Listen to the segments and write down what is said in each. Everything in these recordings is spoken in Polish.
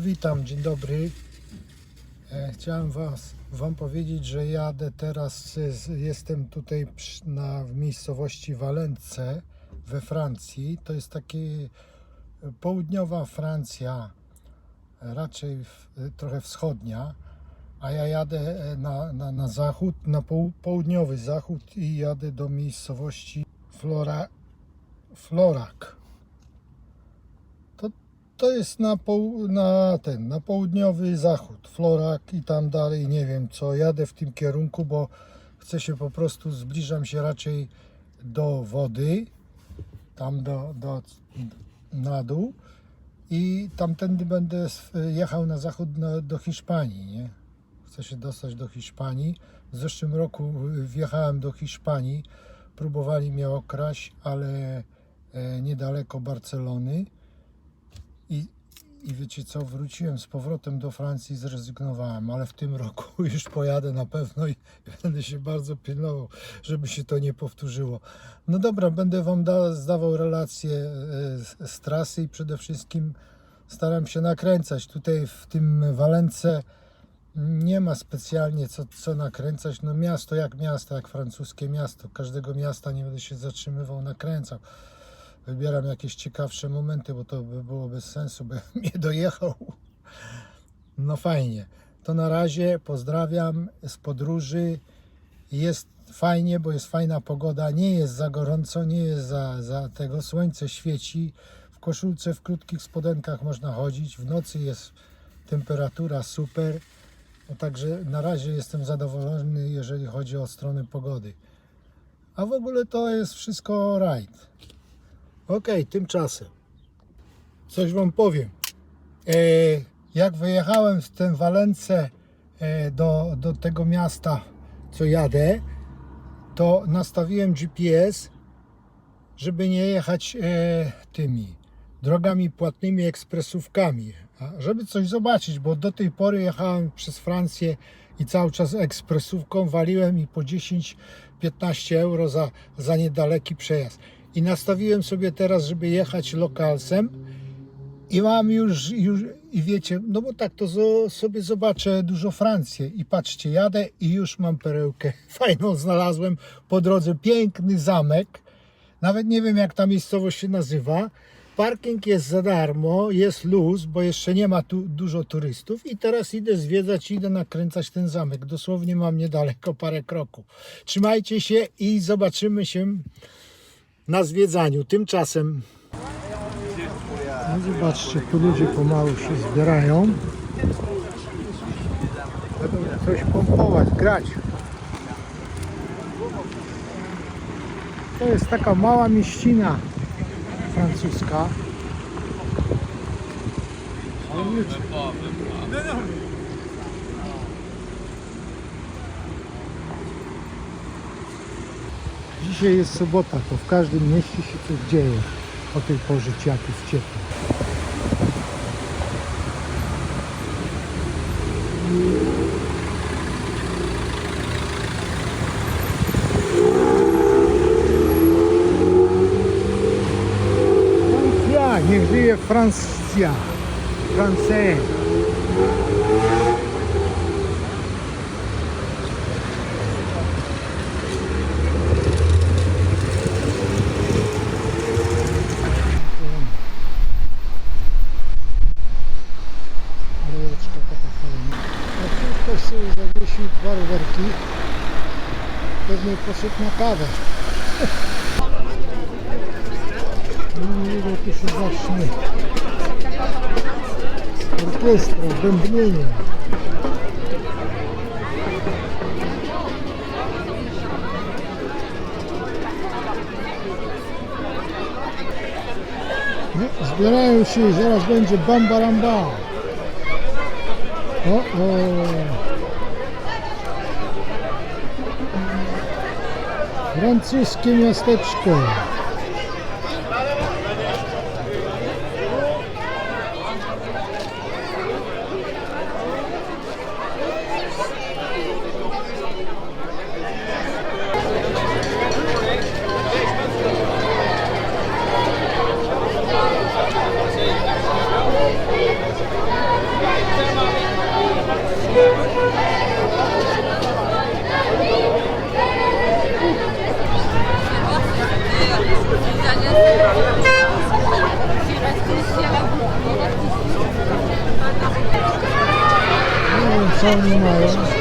witam, dzień dobry. E, Chciałem was, Wam powiedzieć, że jadę teraz, jestem tutaj na, w miejscowości Valence we Francji. To jest takie e, południowa Francja, e, raczej w, trochę wschodnia, a ja jadę na, na, na zachód, na poł, południowy zachód i jadę do miejscowości Flora, Florak. To jest na, poł- na ten, na południowy zachód, Florak i tam dalej, nie wiem co, jadę w tym kierunku, bo chcę się po prostu, zbliżam się raczej do wody, tam do, do, na dół i tamtędy będę jechał na zachód na, do Hiszpanii, nie? Chcę się dostać do Hiszpanii. W zeszłym roku wjechałem do Hiszpanii, próbowali mnie okraść, ale e, niedaleko Barcelony. I, wiecie co, wróciłem z powrotem do Francji i zrezygnowałem, ale w tym roku już pojadę na pewno i będę się bardzo pilnował, żeby się to nie powtórzyło. No dobra, będę Wam da, zdawał relacje e, z, z trasy i przede wszystkim staram się nakręcać. Tutaj w tym Walence nie ma specjalnie co, co nakręcać. No miasto jak miasto, jak francuskie miasto. Każdego miasta nie będę się zatrzymywał, nakręcał wybieram jakieś ciekawsze momenty, bo to by było bez sensu, by nie dojechał. No fajnie. To na razie pozdrawiam z podróży. Jest fajnie, bo jest fajna pogoda. Nie jest za gorąco, nie jest za, za tego. Słońce świeci. W koszulce, w krótkich spodenkach można chodzić. W nocy jest temperatura super. No także na razie jestem zadowolony, jeżeli chodzi o stronę pogody. A w ogóle to jest wszystko right. Okej, tymczasem coś Wam powiem. E, jak wyjechałem w tym Walence e, do, do tego miasta, co jadę, to nastawiłem GPS, żeby nie jechać e, tymi drogami płatnymi, ekspresówkami, żeby coś zobaczyć, bo do tej pory jechałem przez Francję i cały czas ekspresówką waliłem i po 10-15 euro za, za niedaleki przejazd. I nastawiłem sobie teraz, żeby jechać lokalsem. I mam już, już i wiecie, no bo tak to zo, sobie zobaczę dużo Francję. I patrzcie, jadę i już mam perełkę fajną znalazłem po drodze, piękny zamek, nawet nie wiem jak ta miejscowość się nazywa, parking jest za darmo, jest luz, bo jeszcze nie ma tu dużo turystów. I teraz idę zwiedzać, idę nakręcać ten zamek, dosłownie mam niedaleko parę kroków. Trzymajcie się i zobaczymy się na zwiedzaniu. Tymczasem no zobaczcie, tu ludzie pomału się zbierają. Będą coś pompować, grać. To jest taka mała mieścina francuska. Ale ludzie. Dzisiaj jest sobota, to w każdym mieście się coś dzieje o tej porze jak jest ciepło. Francja, niech żyje Francja, Francais. Rojeczka taka fajna. A tu ktoś sobie zawiesił dwa rowerki. Pewnie poszedł na kawę. Ile tu się zacznie. Orkiestra, bębnienie. No, Zbierają się i zaraz będzie bamba ramba. O, o. Francuskie miasteczko. 哦，没有。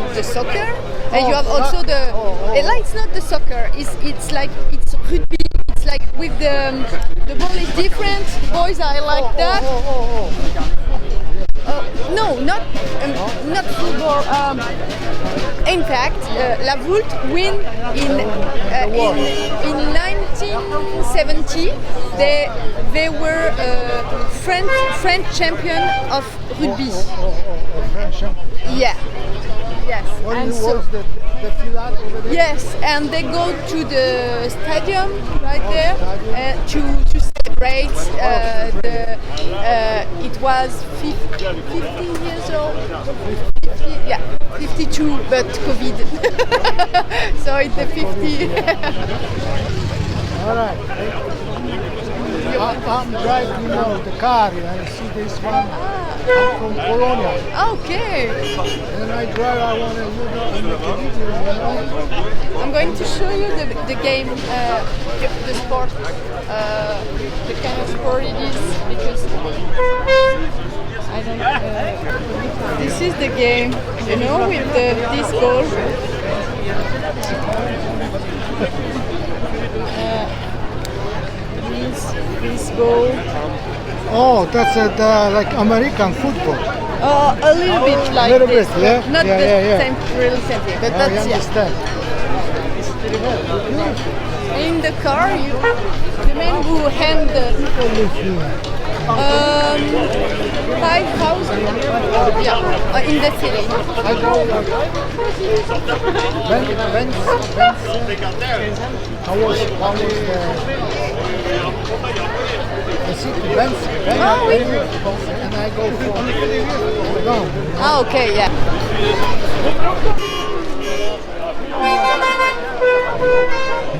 Have the soccer, and you have also the. eh, like, It's not the soccer. It's it's like it's rugby. It's like with the um, the ball is different. Boys are like that. Uh, no, not um, not football. Um, in fact, uh, La Vult win in uh, in in 1970. They they were uh, French French champion of rugby. Yeah. Yes. When And so- the, the over there? Yes, and they go to the stadium right there uh, to to celebrate uh, the. Uh, it was 50, 50 years old. 50, yeah, 52, but COVID. so it's the 50. All right. I'm, I'm driving now the car and I see this one. I'm from Polonia. okay, And I drive, I want to, you know, you know. I'm going to show you the, the game, uh, the, sport, uh, the kind of sport it is because I don't know. Uh, this is the game, you know, with the this ball. Uh, this, this ball. Oh, that's a, the, like American football. Uh, a little bit like little this, bit, yeah? not Yeah, the yeah, yeah. same, real same thing. But I that's yeah. understand. In the car, you, the man who hand the. Um, 5,000? Yeah, uh, in the city. When when when how was how was the the city when when Oh, oui. and I go okay, yeah.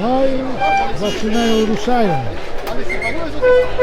No i zaczynają, ruszają. Ale się panuje, że to jest...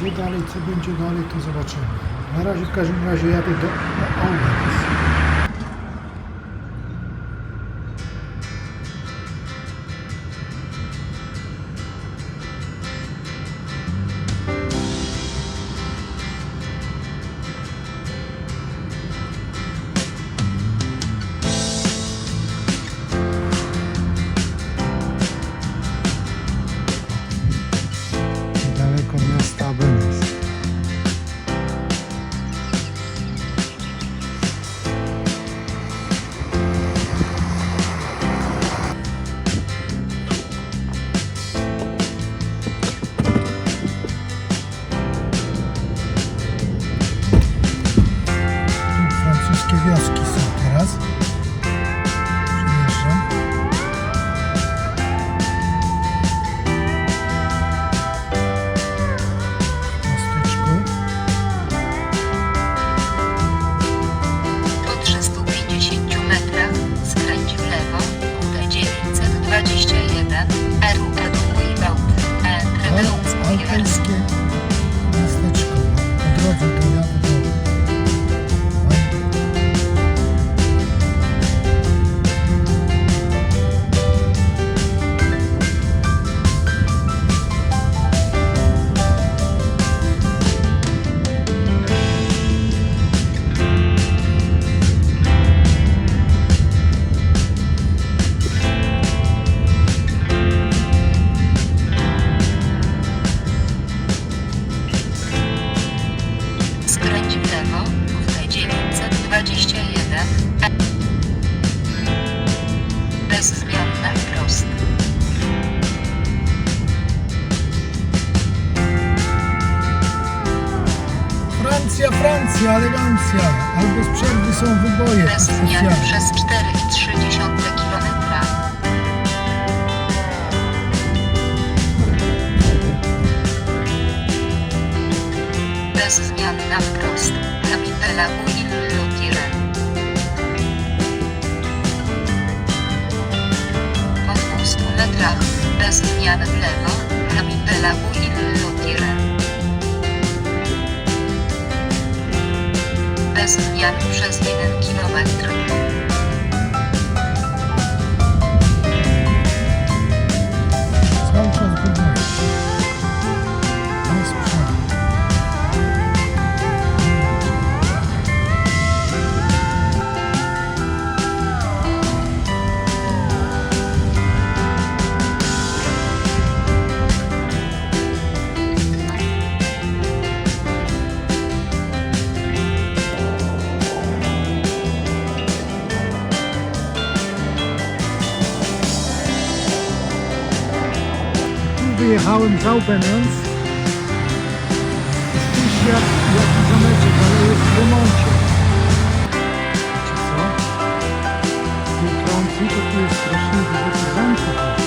Gdzie dalej, co będzie dalej, to zobaczymy. Na razie w każdym razie jadę do Albenis. Niedaleko Francja, Francja, elegancja. Albo z przerwy są wyboje Bez zmian przez 4,3 kilometra. Bez zmian na wprost. Kapitela Uil-Lotiren. Po 200 metrach, bez zmian w lewo, Kapitela Uil-Lotiren. Zmian przez 1 kilometr. Wyjechałem z Aubenens. Spójrzcie jak, jaki zameczek, ale jest w remoncie. Wiecie co? W Francji to tu jest strasznie dużo zamków.